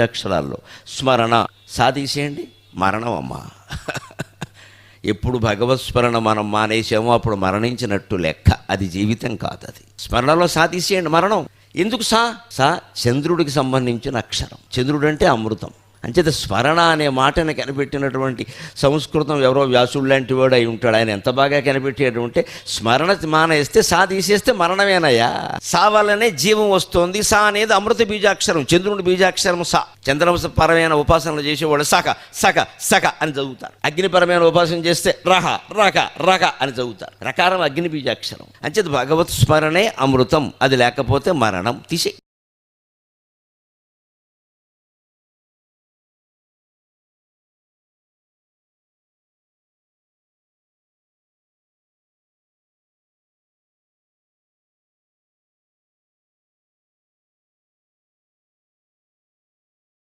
అక్షరాల్లో. స్మరణ సాధీసేయండి మరణం అమ్మా ఎప్పుడు భగవత్ స్మరణ మనం మానేసామో అప్పుడు మరణించినట్టు లెక్క. అది జీవితం కాదు అది. స్మరణలో సాధీసేయండి మరణం. ఎందుకు సా? సా చంద్రుడికి సంబంధించిన అక్షరం. చంద్రుడు అంటే అమృతం. అంచేత స్మరణ అనే మాటను కనిపెట్టినటువంటి సంస్కృతం ఎవరో వ్యాసుడు లాంటి వాడు అయి ఉంటాడు. ఆయన ఎంత బాగా కనిపెట్టేటంటే స్మరణ మానేస్తే సా తీసేస్తే మరణమేనయ్యా. సా వల్లనే జీవం వస్తోంది. సా అనేది అమృత బీజాక్షరం చంద్రుడి బీజాక్షరం సా. చంద్రవంశ పరమైన ఉపాసనలు చేసేవాడు సక సక సక అని చదువుతారు. అగ్నిపరమైన ఉపాసన చేస్తే రహ రక రక అని చదువుతారు. రకారం అగ్ని బీజాక్షరం. అంచేత భగవత్ స్మరణే అమృతం. అది లేకపోతే మరణం. తీసే